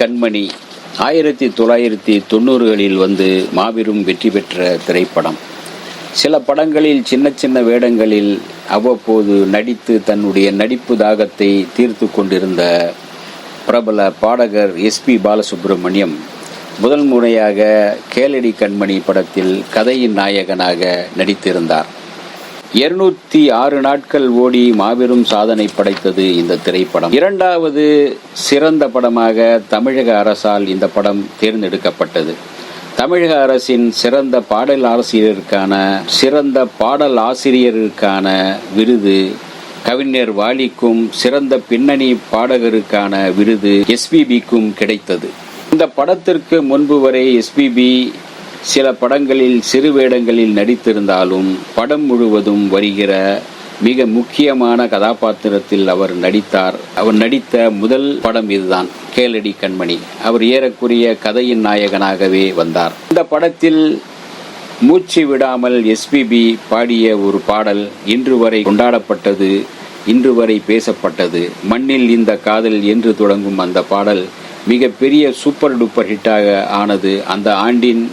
கண்மணி ஆயிரத்தி தொள்ளாயிரத்தி தொண்ணூறுகளில் வந்து மாபெரும் வெற்றி பெற்ற திரைப்படம். சில படங்களில் சின்ன சின்ன வேடங்களில் அவ்வப்போது நடித்து தன்னுடைய நடிப்பு தாகத்தை தீர்த்து கொண்டிருந்த பிரபல பாடகர் எஸ்பி பாலசுப்ரமணியம் முதல் முறையாக கேளடி கண்மணி படத்தில் கதையின் நாயகனாக நடித்திருந்தார். இருநூத்தி ஆறு நாட்கள் ஓடி மாபெரும் சாதனை படைத்தது இந்த திரைப்படம். இரண்டாவது சிறந்த படமாக தமிழக அரசால் இந்த படம் தேர்ந்தெடுக்கப்பட்டது. தமிழக அரசின் சிறந்த பாடல் ஆசிரியருக்கான சிறந்த பாடல் ஆசிரியருக்கான விருது கவிஞர் வாலிக்கும் சிறந்த பின்னணி பாடகருக்கான விருது எஸ்பிபிக்கும் கிடைத்தது. இந்த படத்திற்கு முன்பு வரை எஸ்பிபி சில படங்களில் சிறு வேடங்களில் நடித்திருந்தாலும் படம் முழுவதும் வருகிற மிக முக்கியமான கதாபாத்திரத்தில் அவர் நடித்தார். அவர் நடித்த முதல் படம் இதுதான் கேளடி கண்மணி. அவர் ஏறக்குரிய கதையின் நாயகனாகவே வந்தார். இந்த படத்தில் மூச்சு விடாமல் எஸ்பிபி பாடிய ஒரு பாடல் இன்று வரை கொண்டாடப்பட்டது இன்று வரை பேசப்பட்டது. மண்ணில் இந்த காதல் என்று தொடங்கும் அந்த பாடல் மிகப்பெரிய சூப்பர் டூப்பர் ஹிட்டாக ஆனது அந்த ஆண்டின்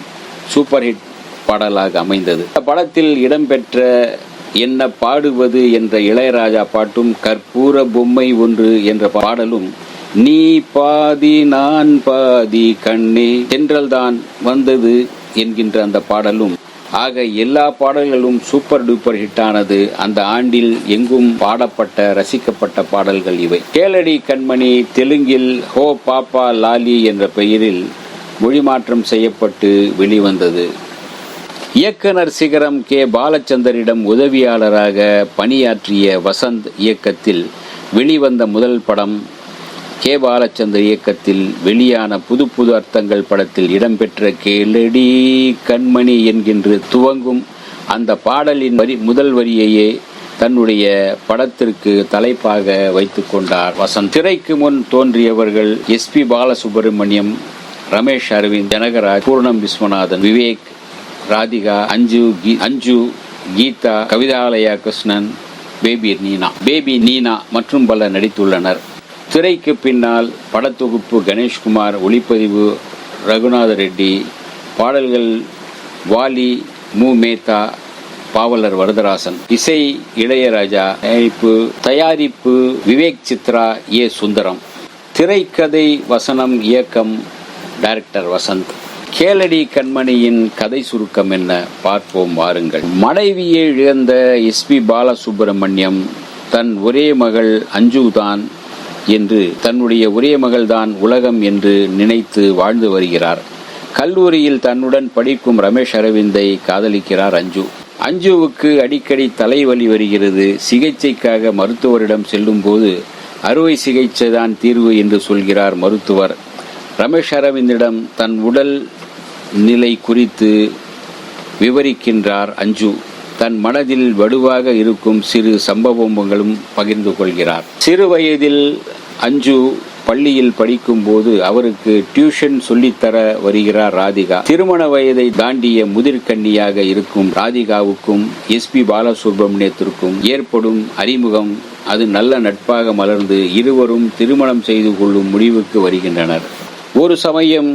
சூப்பர் ஹிட் பாடலாக அமைந்தது. இந்த படத்தில் இடம்பெற்ற என்ன பாடுவது என்ற இளையராஜா பாட்டும் கற்பூர பொம்மை ஒன்று என்ற பாடலும் நீ பாதி நான் பாதி கண்ணே சென்றல்தான் வந்தது என்கின்ற அந்த பாடலும். ஆக எல்லா பாடல்களும் சூப்பர் டூப்பர் ஹிட்டானது. அந்த ஆண்டில் எங்கும் பாடப்பட்ட ரசிக்கப்பட்ட பாடல்கள் இவை. கேளடி கண்மணி தெலுங்கில் ஹோ பாப்பா லாலி என்ற பெயரில் மொழிமாற்றம் செய்யப்பட்டு வெளிவந்தது. இயக்குனர் சிகரம் கே. பாலச்சந்தரிடம் உதவியாளராக பணியாற்றிய வசந்த் இயக்கத்தில் வெளிவந்த முதல் படம் கே. பாலச்சந்தர் இயக்கத்தில் வெளியான புது புது அர்த்தங்கள் படத்தில் இடம்பெற்ற கேளடி கண்மணி என்கின்ற துவங்கும் அந்த பாடலின் வரி முதல் வரியையே தன்னுடைய படத்திற்கு தலைப்பாக வைத்து கொண்டார் வசந்த். திரைக்கு முன் தோன்றியவர்கள் எஸ். பி. பாலசுப்ரமணியம் ரமேஷ் அரவிந்த் ஜனகராஜ் பூர்ணம் விஸ்வநாதன் விவேக் ராதிகா அஞ்சு கீ- அஞ்சு கீதா கவிதாலயா கிருஷ்ணன் பேபி நீனா. பேபி நீனா மற்றும் பலர் நடித்துள்ளனர். திரைக்கு பின்னால் படத்தொகுப்பு கணேஷ்குமார் ஒளிப்பதிவு ரகுநாத ரெட்டி பாடல்கள் வாலி மு. மேத்தா பாவலர் வரதராசன். இசை இளையராஜா தயாரிப்பு தயாரிப்பு விவேக் சித்ரா ஏ. சுந்தரம். திரைக்கதை வசனம் இயக்கம் டைரக்டர் வசந்த் கேளடி கண்மணியின் கதை சுருக்கம் என்ன? பார்ப்போம் வாருங்கள். மனைவியை இழந்த எஸ்பி பாலசுப்ரமணியம் தன் ஒரே மகள் அஞ்சுதான் என்று தன்னுடைய ஒரே மகள்தான் உலகம் என்று நினைத்து வாழ்ந்து வருகிறார். கல்லூரியில் தன்னுடன் படிக்கும் ரமேஷ் அரவிந்தை காதலிக்கிறார் அஞ்சு. அஞ்சுவுக்கு அடிக்கடி தலைவலி வருகிறது. சிகிச்சைக்காக மருத்துவரிடம் செல்லும்போது அறுவை சிகிச்சை தான் தீர்வு என்று சொல்கிறார் மருத்துவர். ரமேஷ் அரவிந்திடம் தன் உடல் நிலை குறித்து விவரிக்கின்றார் அஞ்சு. தன் மனதில் வடுவாக இருக்கும் சிறு சம்பவங்களும் பகிர்ந்து கொள்கிறார். சிறு வயதில் அஞ்சு பள்ளியில் படிக்கும்போது அவருக்கு டியூஷன் சொல்லித்தர வருகிறார் ராதிகா. திருமண வயதை தாண்டிய முதிர்கன்னியாக இருக்கும் ராதிகாவுக்கும் எஸ்பி பாலசுப்ரமணியத்திற்கும் ஏற்படும் அறிமுகம் அது நல்ல நட்பாக மலர்ந்து இருவரும் திருமணம் செய்து கொள்ளும் முடிவுக்கு வருகின்றனர். ஒரு சமயம்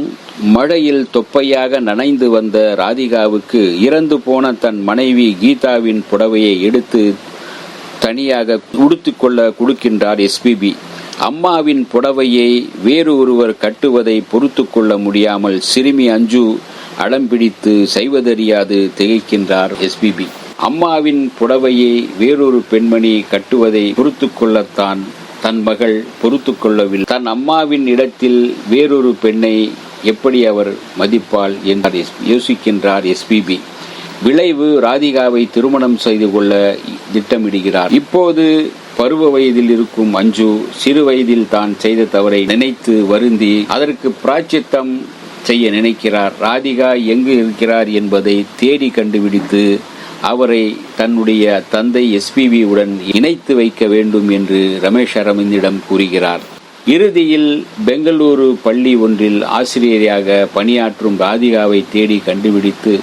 மழையில் தொப்பையாக நனைந்து வந்த ராதிகாவுக்கு இறந்து போன தன் மனைவி கீதாவின் புடவையை எடுத்து தனியாக உடுத்துக்கொள்ள கொடுக்கின்றார் எஸ்பிபி அம்மாவின் புடவையை வேறு ஒருவர் கட்டுவதை பொறுத்து கொள்ள முடியாமல் சிறுமி அஞ்சு அடம்பிடித்து செய்வதறியாது திகைக்கின்றார் எஸ்பிபி அம்மாவின் புடவையை வேறொரு பெண்மணி கட்டுவதை பொறுத்து கொள்ளத்தான் தன் மகள் பொறுத்து கொள்ளவில்லை. தன் அம்மாவின் இடத்தில் வேறொரு பெண்ணை எப்படி அவர் மதிப்பாள் என்றார் யோசிக்கின்றார் எஸ்பிபி. விளைவு ராதிகாவை திருமணம் செய்து கொள்ள திட்டமிடுகிறார். இப்போது பருவ வயதில் இருக்கும் அஞ்சு சிறு வயதில் தான் செய்த தவறை நினைத்து வருந்தி அதற்கு பிராச்சித்தம் செய்ய நினைக்கிறார். ராதிகா எங்கு இருக்கிறார் என்பதை தேடி கண்டுபிடித்து அவரை தன்னுடைய தந்தை எஸ்பிவி உடன் இணைத்து வைக்க வேண்டும் என்று ரமேஷ் அரவிந்திடம் கூறுகிறார். இறுதியில் பெங்களூரு பள்ளி ஒன்றில் ஆசிரியராக பணியாற்றும் ராதிகாவை தேடி கண்டுபிடித்து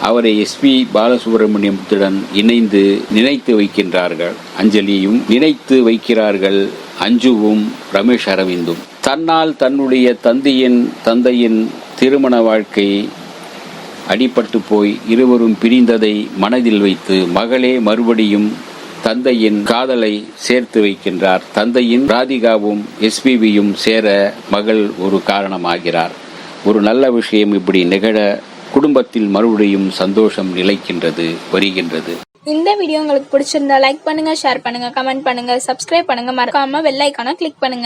அவரை எஸ்பி பாலசுப்ரமணியத்துடன் இணைந்து நினைத்து வைக்கின்றார்கள். அஞ்சலியும் நினைத்து வைக்கிறார்கள் அஞ்சுவும் ரமேஷ் அரவிந்தும். தன்னால் தன்னுடைய தந்தையின் தந்தையின் திருமண வாழ்க்கை அடிபட்டு போய் இருவரும் பிரிந்ததை மனதில் வைத்து மகளே மறுபடியும் தந்தையின் காதலை சேர்த்து வைக்கின்றார். தந்தையின் ராதிகாவும் எஸ்பிபியும் சேர மகள் ஒரு காரணமாகிறார். ஒரு நல்ல விஷயம் இப்படி நிகழ குடும்பத்தில் மறுபடியும் சந்தோஷம் நிலைக்கின்றது வருகின்றது. இந்த வீடியோ உங்களுக்கு பிடிச்சிருந்தா லைக் பண்ணுங்க ஷேர் பண்ணுங்க கமெண்ட் பண்ணுங்க சப்ஸ்கிரைப் பண்ணுங்க. மறக்காம வெள்ளைக்கான கிளிக் பண்ணுங்க.